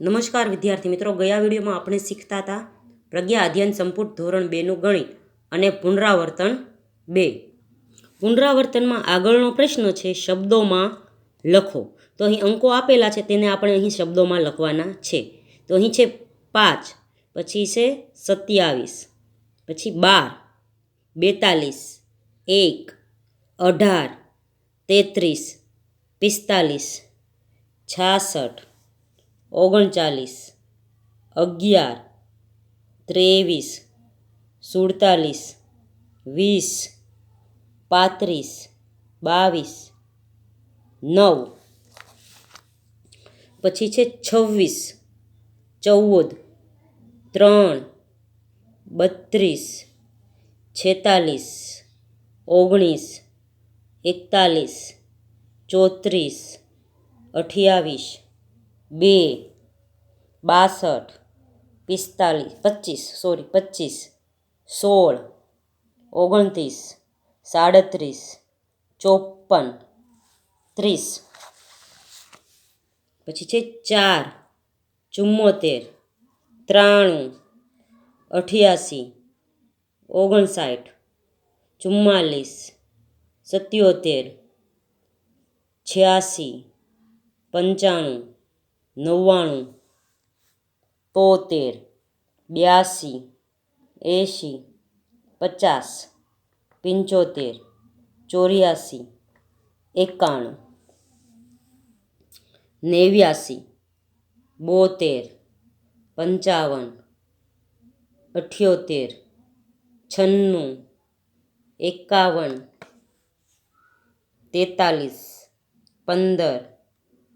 નમસ્કાર વિદ્યાર્થી મિત્રો, ગયા વિડીયોમાં આપણે શીખતા હતા પ્રજ્ઞા અધ્યયન સંપુટ ધોરણ બેનું ગણિત અને પુનરાવર્તન બે. પુનરાવર્તનમાં આગળનો પ્રશ્ન છે, શબ્દોમાં લખો. તો અહીં અંકો આપેલા છે, તેને આપણે અહીં શબ્દોમાં લખવાના છે. તો અહીં છે પાંચ, પછી છે સત્યાવીસ, પછી બાર, બેતાલીસ, એક, અઢાર, તેત્રીસ, પિસ્તાલીસ, છાસઠ ઓગણચાલીસ, અગિયાર, ત્રેવીસ, સુડતાલીસ, વીસ, પાંત્રીસ, બાવીસ, નવ. પછી છે છવ્વીસ, ચૌદ, ત્રણ, બત્રીસ, છેતાલીસ, ઓગણીસ, એકતાલીસ, ચોત્રીસ, અઠ્યાવીસ. બે, બાસઠ, પિસ્તાલીસ, પચીસ સોરી પચીસ, સોળ, ઓગણત્રીસ, સાડત્રીસ, ચોપન, ત્રીસ. પછી છે ચાર, ચુમ્મોતેર, ત્રાણું, અઠ્યાસી, ઓગણસાઠ, ચુમ્માલીસ, સત્યોતેર, છ્યાસી, પંચાણું નવ્વાણું, તોતેર, બ્યાસી, એંશી, પચાસ, પંચોતેર, ચોર્યાસી, એકાણું, નેવ્યાસી, બોતેર, પંચાવન, અઠ્યોતેર, છન્નું, એકાવન, તેતાલીસ, પંદર,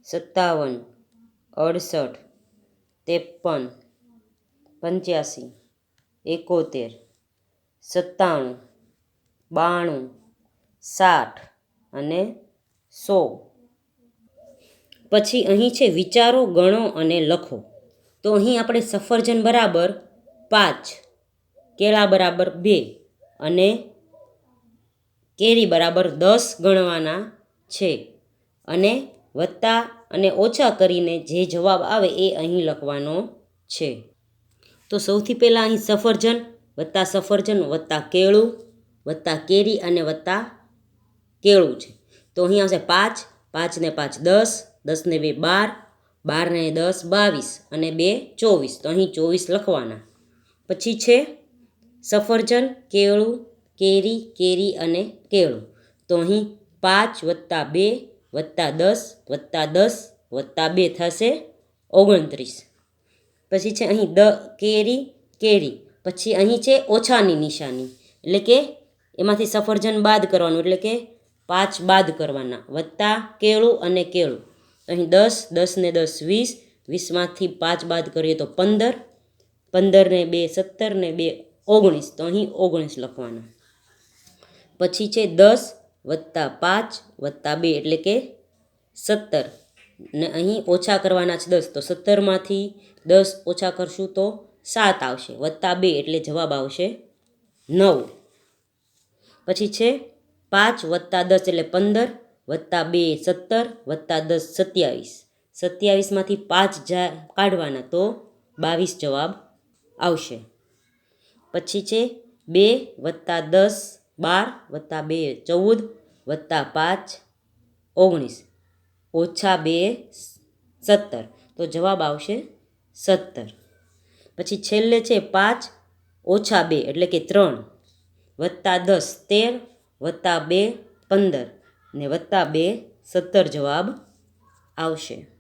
સત્તાવન અડસઠ, ત્રેપન, પંચ્યાસી, એકોતેર, સત્તાણું, બાણું, સાઠ અને સો. પછી અહીં છે વિચારો, ગણો અને લખો. તો અહીં આપણે સફરજન બરાબર પાંચ, કેળા બરાબર બે અને કેરી બરાબર દસ ગણવાના છે. અને વત્તા અને ઓછા કરીને જે જવાબ આવે એ અહીં લખવાનો છે. તો સૌથી પહેલાં અહીં સફરજન, વત્તા સફરજન, વત્તા કેળું, વત્તા કેરી અને વત્તા કેળું છે. તો અહીં આવશે પાંચ પાંચને પાંચ દસ દસને બે બાર બારને દસ બાવીસ અને બે ચોવીસ. તો અહીં ચોવીસ લખવાના. પછી છે સફરજન, કેળું, કેરી કેરી અને કેળું. તો અહીં પાંચ વત્તા બે વત્તા દસ વત્તા દસ, વત્તા બે થશે ઓગણત્રીસ. પછી છે અહીં દ કેરી કેરી. પછી અહીં છે ઓછાની નિશાની. એટલે કે એમાંથી સફરજન બાદ કરવાનું, એટલે કે પાંચ બાદ કરવાના. વત્તા કેળું અને કેળું. અહીં દસ દસ ને દસ વીસ. વીસમાંથી પાંચ બાદ કરીએ તો પંદર. પંદર ને બે સત્તર ને બે ઓગણીસ. તો અહીં ઓગણીસ લખવાના. પછી છે દસ વત્તા પાંચ વત્તા બે એટલે કે સત્તર. ને અહીં ઓછા કરવાના છે દસ. તો સત્તરમાંથી દસ ઓછા કરશું તો સાત આવશે. વત્તા બે એટલે જવાબ આવશે નવ. પછી છે પાંચ વત્તા દસ એટલે પંદર, વત્તા બે સત્તર, વત્તા દસ સત્યાવીસ. સત્યાવીસમાંથી પાંચ જા, કાઢવાના તો બાવીસ જવાબ આવશે. પછી છે બે વત્તા દસ બાર વત્તા બે ચૌદ વત્તા પાંચ ઓગણીસ. ઓછા બે સત્તર. તો જવાબ આવશે સત્તર. પછી છેલ્લે છે પાંચ, ઓછા બે એટલે કે ત્રણ. વત્તા દસ તેર, વત્તા બે પંદર. ને વત્તા બે સત્તર જવાબ આવશે.